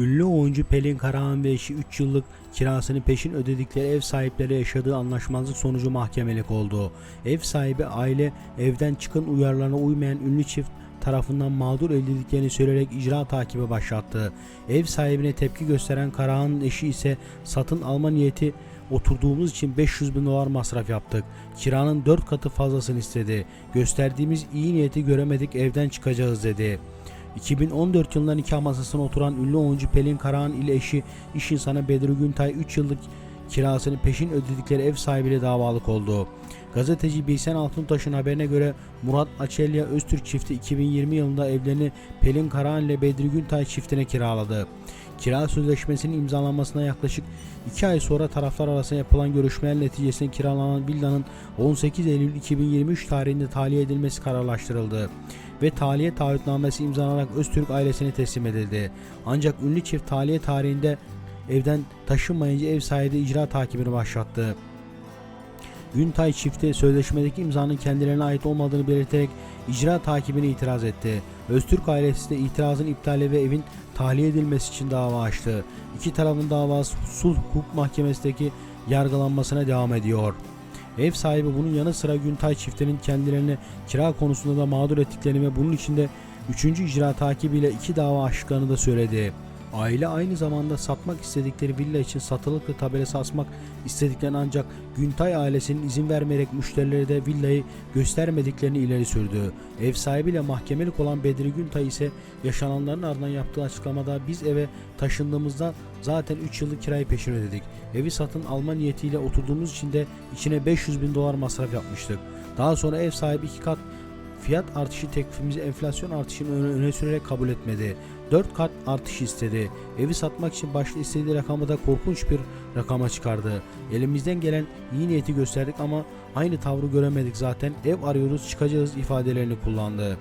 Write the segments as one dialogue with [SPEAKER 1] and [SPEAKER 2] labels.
[SPEAKER 1] Ünlü oyuncu Pelin Karahan ve eşi 3 yıllık kirasını peşin ödedikleri ev sahipleri yaşadığı anlaşmazlık sonucu mahkemelik oldu. Ev sahibi aile evden çıkın uyarılarına uymayan ünlü çift tarafından mağdur edildiklerini söyleyerek icra takibi başlattı. Ev sahibine tepki gösteren Karahan'ın eşi ise satın alma niyeti oturduğumuz için 500 bin dolar masraf yaptık. Kiranın 4 katı fazlasını istedi. Gösterdiğimiz iyi niyeti göremedik evden çıkacağız dedi. 2014 yılında nikah masasına oturan ünlü oyuncu Pelin Karahan ile eşi iş insanı Bedri Güntay 3 yıllık kirasını peşin ödedikleri ev sahibiyle davalık oldu. Gazeteci Bilsen Altuntaş'ın haberine göre Murat Açelya Öztürk çifti 2020 yılında evlerini Pelin Karahan ile Bedri Güntay çiftine kiraladı. Kira sözleşmesinin imzalanmasına yaklaşık 2 ay sonra taraflar arasında yapılan görüşmeler neticesinde kiralanan villanın 18 Eylül 2023 tarihinde tahliye edilmesi kararlaştırıldı ve tahliye taahhütnamesi imzalanarak Öztürk ailesine teslim edildi. Ancak ünlü çift tahliye tarihinde evden taşınmayınca ev sahibi icra takibini başlattı. Güntay çifti sözleşmedeki imzanın kendilerine ait olmadığını belirterek icra takibine itiraz etti. Öztürk ailesi de itirazın iptali ve evin tahliye edilmesi için dava açtı. İki tarafın davası sulh hukuk mahkemesindeki yargılanmasına devam ediyor. Ev sahibi bunun yanı sıra Güntay çiftinin kendilerini kira konusunda da mağdur ettiklerini ve bunun için de 3. icra takibiyle iki dava açtıklarını da söyledi. Aile aynı zamanda satmak istedikleri villa için satılıklı tabelası asmak istediklerini ancak Güntay ailesinin izin vermeyerek müşterilere de villayı göstermediklerini ileri sürdü. Ev sahibiyle mahkemelik olan Bedri Güntay ise yaşananların ardından yaptığı açıklamada biz eve taşındığımızda zaten 3 yıllık kirayı peşin ödedik. Evi satın alma niyetiyle oturduğumuz için de içine 500 bin dolar masraf yapmıştık. Daha sonra ev sahibi iki kat fiyat artışı teklifimizi enflasyon artışını öne, sürerek kabul etmedi. 4 kat artış istedi. Evi satmak için başta istediği rakamı da korkunç bir rakama çıkardı. Elimizden gelen iyi niyeti gösterdik ama aynı tavrı göremedik zaten. Ev arıyoruz çıkacağız ifadelerini kullandı.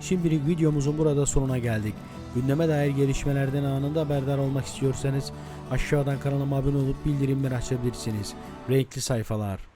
[SPEAKER 1] Şimdilik videomuzun burada sonuna geldik. Gündeme dair gelişmelerden anında haberdar olmak istiyorsanız aşağıdan kanalıma abone olup bildirimleri açabilirsiniz. Renkli sayfalar.